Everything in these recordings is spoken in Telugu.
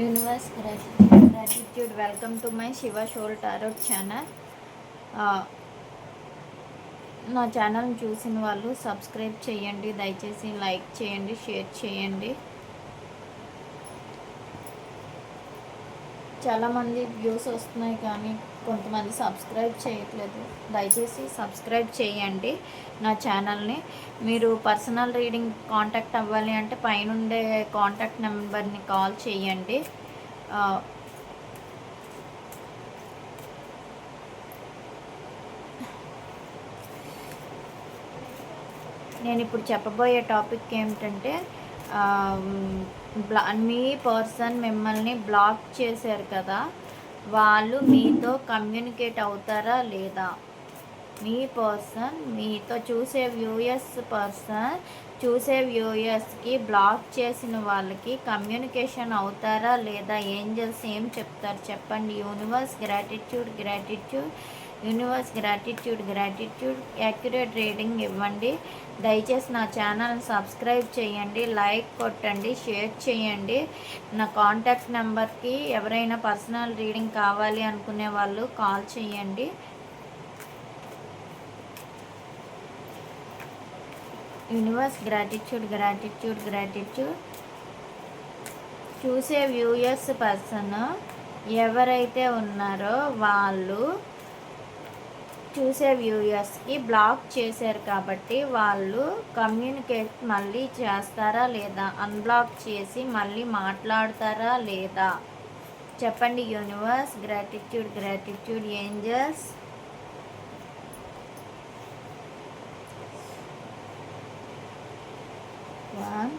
Universe gratitude welcome to my Shiva soul tarot channel. నా ఛానల్ చూసిన వాళ్ళు సబ్స్క్రైబ్ చేయండి దయచేసి లైక్ చేయండి షేర్ చేయండి. చాలామంది వ్యూస్ వస్తున్నాయి కానీ కొంతమంది సబ్స్క్రైబ్ చేయట్లేదు. దయచేసి సబ్స్క్రైబ్ చేయండి నా ఛానల్ని. మీరు పర్సనల్ రీడింగ్ కాంటాక్ట్ అవ్వాలి అంటే పైనుండే కాంటాక్ట్ నెంబర్ని కాల్ చేయండి. నేను ఇప్పుడు చెప్పబోయే టాపిక్ ఏమిటంటే బ్లా మీ పర్సన్ మిమ్మల్ని బ్లాక్ చేశారు కదా. వాళ్ళు మీతో కమ్యూనికేట్ అవుతారా లేదా? మీ పర్సన్ మీతో చూసే వ్యూయర్స్ పర్సన్ చూసే వ్యూయర్స్కి బ్లాక్ చేసిన వాళ్ళకి కమ్యూనికేషన్ అవుతారా లేదా? ఏంజల్స్ ఏం చెప్తారు? చెప్పండి. Universe gratitude gratitude universe gratitude gratitude accurate reading ఇవ్వండి. దయచేసి నా ఛానల్ సబ్స్క్రైబ్ చేయండి లైక్ కొట్టండి షేర్ చేయండి. నా కాంటాక్ట్ నెంబర్కి ఎవరైనా పర్సనల్ రీడింగ్ కావాలి అనుకునే వాళ్ళు కాల్ చేయండి. Universe gratitude gratitude gratitude. చూసే వ్యూయర్స్ పర్సన్ ఎవరైతే ఉన్నారో వాళ్ళు చూసే వ్యూయర్స్కి బ్లాక్ చేశారు కాబట్టి వాళ్ళు కమ్యూనికేట్ మళ్ళీ చేస్తారా లేదా? అన్బ్లాక్ చేసి మళ్ళీ మాట్లాడతారా లేదా? చెప్పండి universe. Gratitude gratitude angels. One.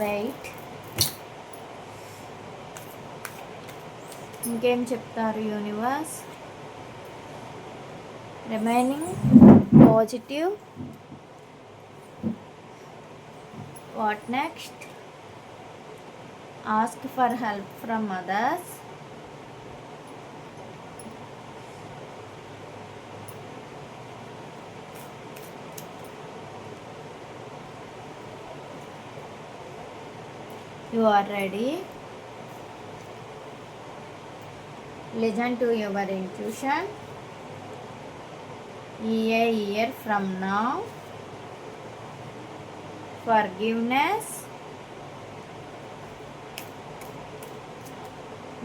Wait. ఇంకేం చెప్తారు universe? Remaining positive what next ask for help from others you are ready listen to your intuition a year from now forgiveness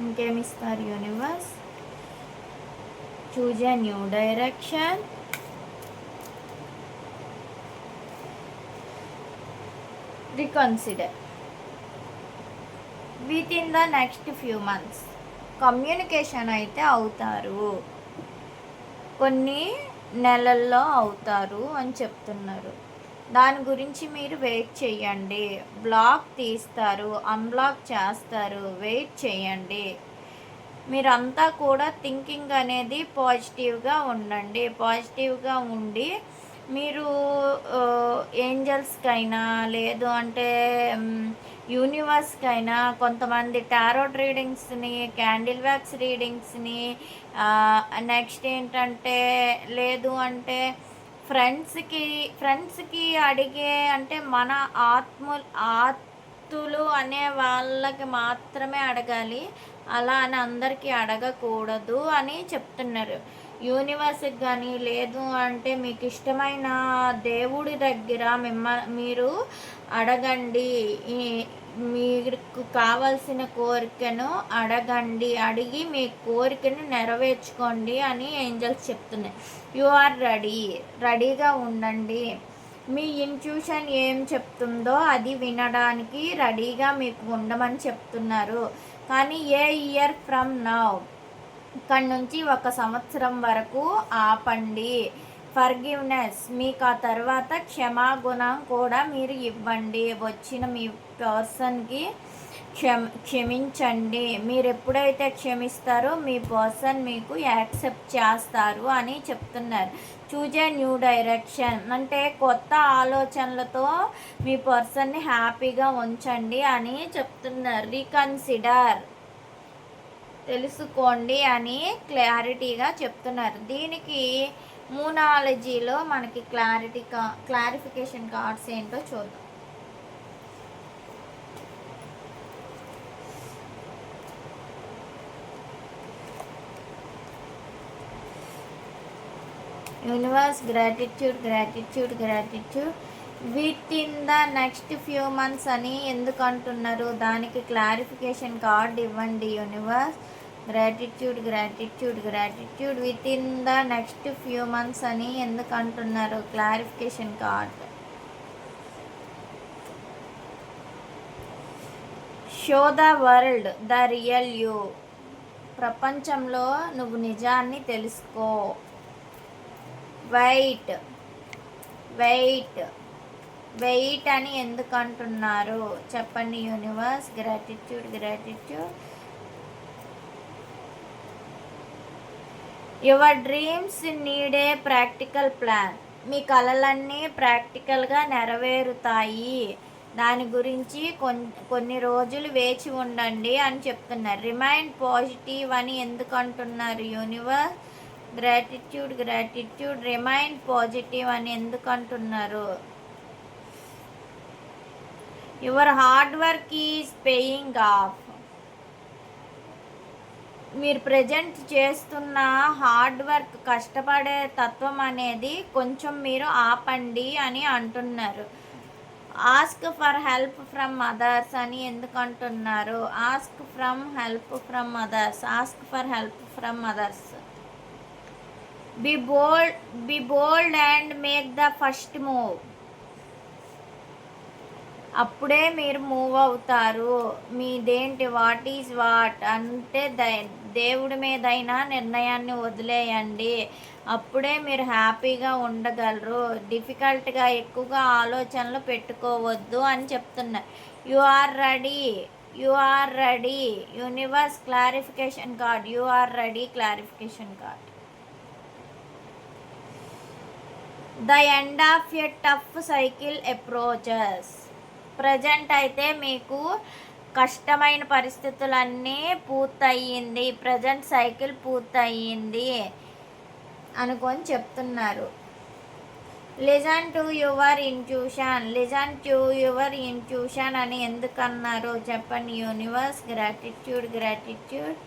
ఇంకేమి ఇస్తారు universe choose a new direction reconsider within the next few months Communication అయితే అవుతారు. కొన్ని నెలల్లో అవుతారు అని చెప్తున్నారు. దాని గురించి మీరు వెయిట్ చేయండి. బ్లాక్ తీస్తారు అన్బ్లాక్ చేస్తారు. వెయిట్ చేయండి. మీరంతా కూడా థింకింగ్ అనేది పాజిటివ్గా ఉండండి. పాజిటివ్గా ఉండి మీరు ఏంజల్స్కైనా లేదు అంటే యూనివర్స్కైనా కొంతమంది టారోట్ రీడింగ్స్ని క్యాండిల్ వ్యాక్స్ రీడింగ్స్ని నెక్స్ట్ ఏంటంటే లేదు అంటే ఫ్రెండ్స్కి ఫ్రెండ్స్కి అడిగే అంటే మన ఆత్మ ఆత్తులు అనే వాళ్ళకి మాత్రమే అడగాలి. అలా అని అందరికీ అడగకూడదు అని చెప్తున్నారు. యూనివర్స్కి కానీ లేదు అంటే మీకు ఇష్టమైన దేవుడి దగ్గర మిమ్మ మీరు అడగండి. మీకు కావలసిన కోరికను అడగండి. అడిగి మీ కోరికను నెరవేర్చుకోండి అని ఏంజల్స్ చెప్తున్నాయి. You are ready. రెడీగా ఉండండి. మీ ఇంట్యూషన్ ఏం చెప్తుందో అది వినడానికి రెడీగా మీకు ఉండమని చెప్తున్నారు. కానీ ఏ ఇయర్ ఫ్రమ్ నౌ? ఇక్కడ నుంచి ఒక సంవత్సరం వరకు ఆపండి. ఫర్గివ్నెస్ మీకు ఆ తర్వాత క్షమాగుణం కూడా మీరు ఇవ్వండి. వచ్చిన మీ పర్సన్కి క్షమ క్షమించండి. మీరు ఎప్పుడైతే క్షమిస్తారో మీ పర్సన్ మీకు యాక్సెప్ట్ చేస్తారు అని చెప్తున్నారు. చూజ్ ఏ న్యూ డైరెక్షన్ అంటే కొత్త ఆలోచనలతో మీ పర్సన్ని హ్యాపీగా ఉంచండి అని చెప్తున్నారు. రీకన్సిడర్ తెలుసుకోండి అని క్లారిటీగా చెప్తున్నారు. దీనికి మూనాలజీలో మనకి క్లారిటీ కా క్లారిఫికేషన్ కార్డ్స్ ఏంటో చూద్దాం. Universe gratitude gratitude gratitude within the next few months అని ఎందుకు అంటున్నారు దానికి క్లారిఫికేషన్ కార్డ్ ఇవ్వండి universe gratitude gratitude gratitude within the next few months అని ఎందుకు అంటున్నారు clarification card show the world the real you ప్రపంచంలో నువ్వు నిజాన్ని తెలుసుకో. వెయిట్ వెయిట్ వెయిట్ అని ఎందుకు అంటున్నారు చెప్పండి universe gratitude gratitude your dreams need a practical plan మీ కళలన్నీ ప్రాక్టికల్గా నెరవేరుతాయి. దాని గురించి కొన్ని రోజులు వేచి ఉండండి అని చెప్తున్నారు. రిమైండ్ పాజిటివ్ అని ఎందుకు అంటున్నారు? Universe gratitude gratitude remind positive అని ఎందుకు అంటున్నారు? Your hard work is paying off మీరు ప్రజెంట్ చేస్తున్న హార్డ్ వర్క్ కష్టపడే తత్వం అనేది కొంచెం మీరు ఆపండి అని అంటున్నారు. Ask for help from others అని ఎందుకు అంటున్నారు? Ask from help from others ask for help from others be bold be bold and make the first move అప్పుడే మీరు మూవ్ అవుతారు. మీదేంటి? వాట్ ఈజ్ వాట్ అంటే దేవుడి మీదైనా నిర్ణయాన్ని వదిలేయండి. అప్పుడే మీరు హ్యాపీగా ఉండగలరు. డిఫికల్ట్గా ఎక్కువగా ఆలోచనలు పెట్టుకోవద్దు అని చెప్తున్నారు you are ready. You are ready. Universe clarification card. You are ready clarification card. The end of a tough cycle approaches. Present అయితే మీకు కష్టమైన పరిస్థితులన్నీ పూర్తయింది ప్రజెంట్ సైకిల్ పూర్తయింది అనుకొని చెప్తున్నారు. Listen to your intuition listen to your intuition అని ఎందుకన్నారు చెప్పండి. Universe gratitude gratitude.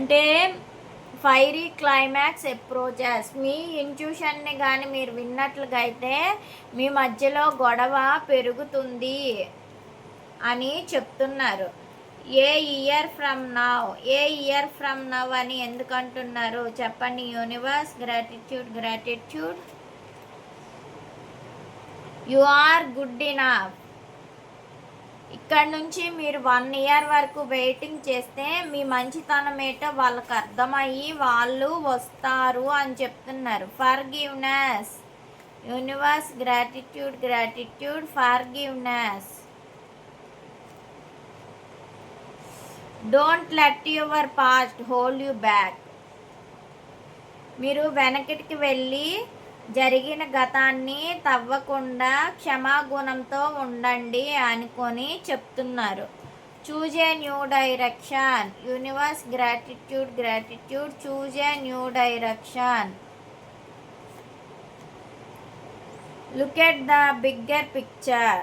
అంటే ఫైరీ క్లైమాక్స్ అప్రోచెస్ మీ ఇంట్యూషన్ని కానీ మీరు విన్నట్లుగా అయితే మీ మధ్యలో గొడవ పెరుగుతుంది అని చెప్తున్నారు. A year from now a year from now అని ఎందుకు అంటున్నారు చెప్పండి. Universe gratitude gratitude. You are good enough. ఇక్కడ నుంచి మీరు వన్ ఇయర్ వరకు వెయిటింగ్ చేస్తే మీ మంచితనం ఏంటో వాళ్ళకి అర్థమయ్యి వాళ్ళు వస్తారు అని చెప్తున్నారు. Forgiveness universe gratitude gratitude forgiveness don't let your past hold you back మీరు వెనకటికి వెళ్ళి జరిగిన గతాన్ని తవ్వకుండా క్షమాగుణంతో ఉండండి అనుకొని చెప్తున్నారు. Choose a new direction. Universe gratitude gratitude. Choose a new direction. Look at the bigger picture.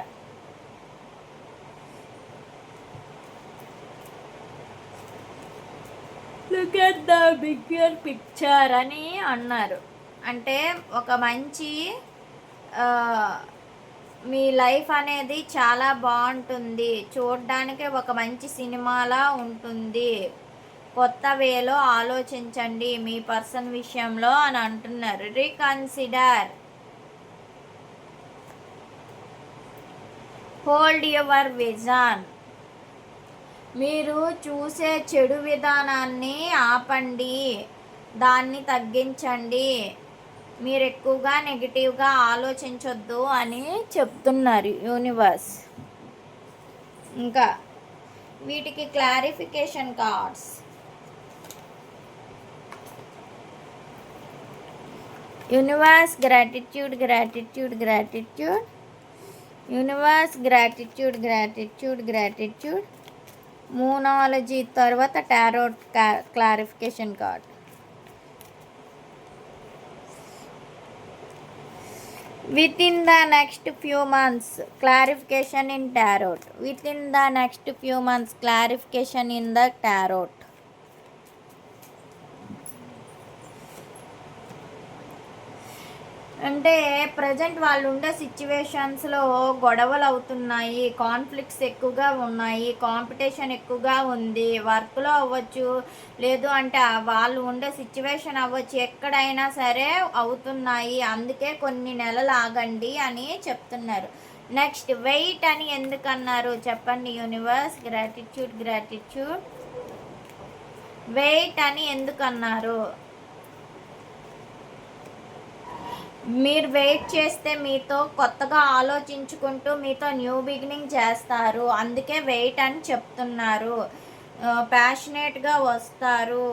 Look at the bigger picture అని అన్నారు. అంటే ఒక మంచి మీ లైఫ్ అనేది చాలా బాగుంటుంది. చూడడానికి ఒక మంచి సినిమాలా ఉంటుంది. కొత్త వేలో ఆలోచించండి మీ పర్సన్ విషయంలో అని అంటున్నారు. రీకన్సిడర్. Hold your vision. మీరు చూసే చెడు విధానాన్ని ఆపండి. దాన్ని తగ్గించండి. మీరు ఎక్కువగా నెగిటివ్గా ఆలోచించొద్దు అని చెప్తున్నారు యూనివర్స్. ఇంకా వీటికి clarification cards. Universe gratitude gratitude gratitude. Universe gratitude gratitude gratitude. Moonology తర్వాత tarot clarification card. Within the next few months clarification in tarot. Within the next few months clarification in the tarot అంటే ప్రజెంట్ వాళ్ళు ఉండే సిచ్యువేషన్స్లో గొడవలు అవుతున్నాయి కాన్ఫ్లిక్ట్స్ ఎక్కువగా ఉన్నాయి కాంపిటీషన్ ఎక్కువగా ఉంది వర్క్లో అవ్వచ్చు లేదు అంటే వాళ్ళు ఉండే సిచ్యువేషన్ అవ్వచ్చు ఎక్కడైనా సరే అవుతున్నాయి అందుకే కొన్ని నెలలు ఆగండి అని చెప్తున్నారు. నెక్స్ట్ వెయిట్ అని ఎందుకన్నారు చెప్పండి యూనివర్స్ గ్రాటిట్యూడ్ గ్రాటిట్యూడ్ వెయిట్ అని ఎందుకన్నారు మీరు వెయిట్ చేస్తే మీతో కొత్తగా ఆలోచించుకుంటూ మీతో న్యూ బిగినింగ్ చేస్తారు. అందుకే వెయిట్ అని చెప్తున్నారు. ప్యాషనేట్గా వస్తారు.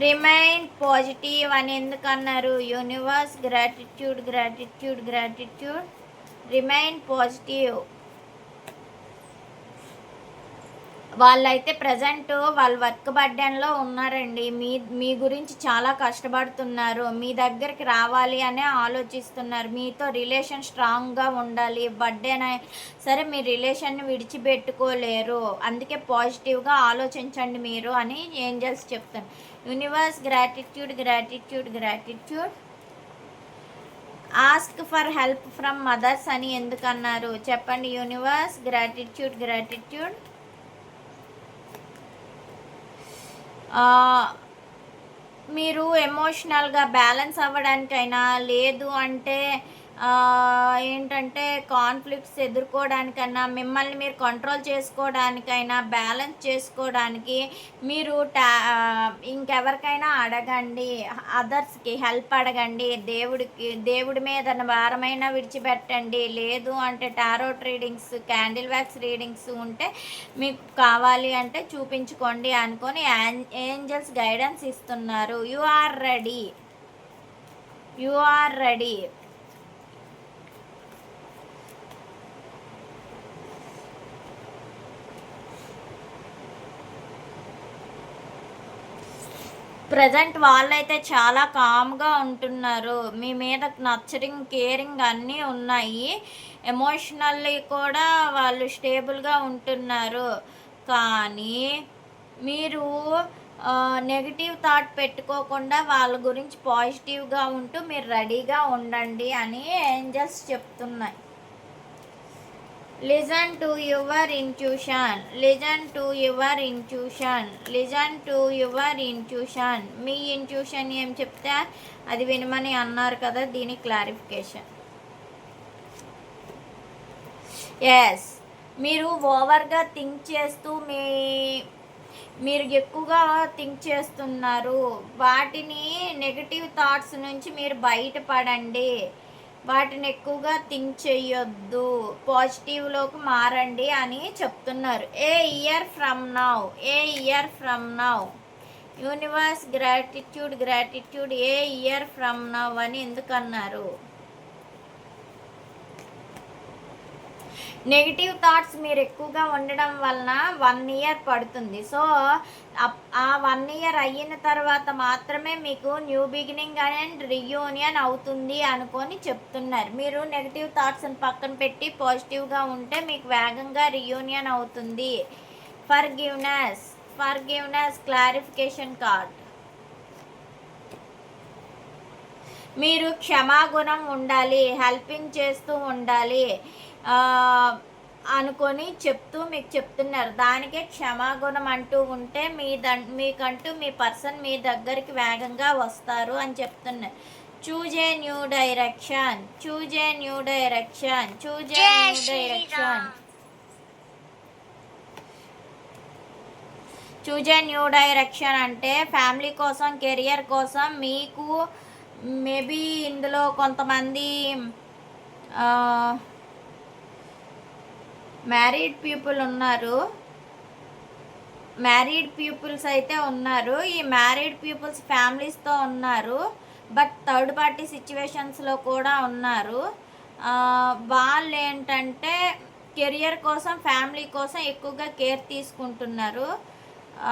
రిమైన్ పాజిటివ్ అని ఎందుకన్నారు? Universe gratitude gratitude gratitude. Remain positive. వాళ్ళైతే ప్రజెంట్ వాళ్ళ వర్క్ బర్డెన్లో ఉన్నారండి. మీ మీ గురించి చాలా కష్టపడుతున్నారు. మీ దగ్గరికి రావాలి అనే ఆలోచిస్తున్నారు. మీతో రిలేషన్ స్ట్రాంగ్గా ఉండాలి. బర్డెన్ సరే మీ రిలేషన్ని విడిచిపెట్టుకోలేరు. అందుకే పాజిటివ్గా ఆలోచించండి మీరు అని ఏంజల్స్ చెప్తాను universe gratitude gratitude gratitude. Ask for help from mothers అని ఎందుకన్నారు? చెప్పండి. Universe gratitude gratitude. మీరు ఎమోషనల్గా బ్యాలెన్స్ అవ్వడానికైనా లేదు అంటే ఏంటంటే కాన్ఫ్లిక్ట్స్ ఎదుర్కోవడానికైనా మిమ్మల్ని మీరు కంట్రోల్ చేసుకోవడానికైనా బ్యాలెన్స్ చేసుకోవడానికి మీరు టా ఇంకెవరికైనా అడగండి. అదర్స్కి హెల్ప్ అడగండి. దేవుడికి దేవుడి మీద భారమైన విడిచిపెట్టండి. లేదు అంటే tarot readings candle wax readings ఉంటే మీకు కావాలి అంటే చూపించుకోండి అనుకొని ఏంజల్స్ గైడెన్స్ ఇస్తున్నారు. You are ready you are ready present వాళ్ళైతే చాలా కామ్గా ఉంటున్నారు. మీ మీద నచ్చరింగ్ కేరింగ్ అన్నీ ఉన్నాయి. ఎమోషనల్లీ కూడా వాళ్ళు స్టేబుల్గా ఉంటున్నారు. కానీ మీరు నెగిటివ్ థాట్ పెట్టుకోకుండా వాళ్ళ గురించి పాజిటివ్గా ఉంటూ మీరు రెడీగా ఉండండి అని ఏంజల్స్ చెప్తున్నాయి. Listen to your intuition listen to your intuition listen to your intuition me intuition ఏం చెప్తే అది వినమని అన్నారు కదా దీని క్లారిఫికేషన్ ఎస్ మీరు ఓవర్గా థింక్ చేస్తూ మీ మీరు ఎక్కువగా థింక్ చేస్తున్నారు. వాటిని నెగిటివ్ థాట్స్ నుంచి మీరు బయటపడండి. వాటిని ఎక్కువగా థింక్ చేయొద్దు పాజిటివ్లోకి మారండి అని చెప్తున్నారు. A year from now? A year from now? Universe gratitude gratitude a year from now అని ఎందుకన్నారు? నెగిటివ్ థాట్స్ మీరు ఎక్కువగా ఉండడం వలన వన్ ఇయర్ పడుతుంది. సో ఆ వన్ ఇయర్ అయిన తర్వాత మాత్రమే మీకు న్యూ బిగినింగ్ అండ్ రియూనియన్ అవుతుంది అనుకొని చెప్తున్నారు. మీరు నెగిటివ్ థాట్స్ని పక్కన పెట్టి పాజిటివ్గా ఉంటే మీకు వేగంగా రియూనియన్ అవుతుంది. Forgiveness forgiveness clarification card మీరు క్షమాగుణం ఉండాలి హెల్పింగ్ చేస్తూ ఉండాలి. అనుకొని చెప్తూ మీకు చెప్తున్నారు. దానికే క్షమాగుణం అంటూ ఉంటే మీ దం మీకంటూ మీ పర్సన్ మీ దగ్గరికి వేగంగా వస్తారు అని చెప్తున్నారు. Choose a new direction. Choose a new direction. Choose a new direction. Choose a new direction అంటే ఫ్యామిలీ కోసం కెరియర్ కోసం మీకు మేబీ ఇందులో కొంతమంది మ్యారీడ్ పీపుల్ ఉన్నారు. మ్యారీడ్ పీపుల్స్ అయితే ఉన్నారు. ఈ మ్యారీడ్ పీపుల్స్ ఫ్యామిలీస్తో ఉన్నారు. బట్ థర్డ్ పార్టీ సిచ్యువేషన్స్లో కూడా ఉన్నారు. వాళ్ళు ఏంటంటే కెరియర్ కోసం ఫ్యామిలీ కోసం ఎక్కువగా కేర్ తీసుకుంటున్నారు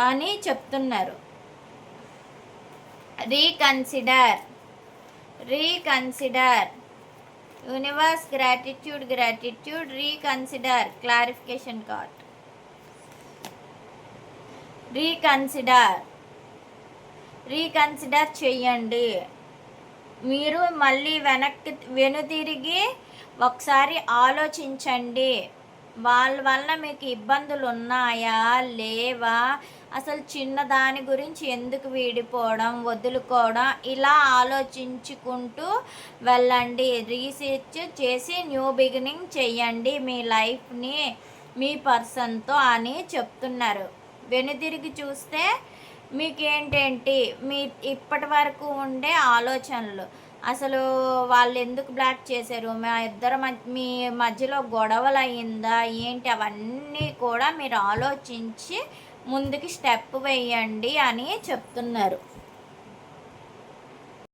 అని చెప్తున్నారు. Reconsider reconsider universe gratitude gratitude reconsider clarification card reconsider reconsider చెయ్యండి మీరు మళ్ళీ వెనక్కి వెనుతిరిగి ఒకసారి ఆలోచించండి. వాళ్ళ వల్ల మీకు ఇబ్బందులు ఉన్నాయా లేవా? అసలు చిన్న దాని గురించి ఎందుకు వీడిపోవడం వదులుకోవడం ఇలా ఆలోచించుకుంటూ వెళ్ళండి. రీసెర్చ్ చేసి న్యూ బిగినింగ్ చేయండి మీ లైఫ్ని మీ పర్సన్తో అని చెప్తున్నారు. వెనుతిరిగి చూస్తే మీకేంటేంటి? మీ ఇప్పటి వరకు ఉండే ఆలోచనలు. అసలు వాళ్ళు ఎందుకు బ్లాక్ చేశారు? మా ఇద్దరు మీ మధ్యలో గొడవలు అయిందా ఏంటి? అవన్నీ కూడా మీరు ఆలోచించి ముందుకి స్టెప్ వేయండి అని చెప్తున్నారు.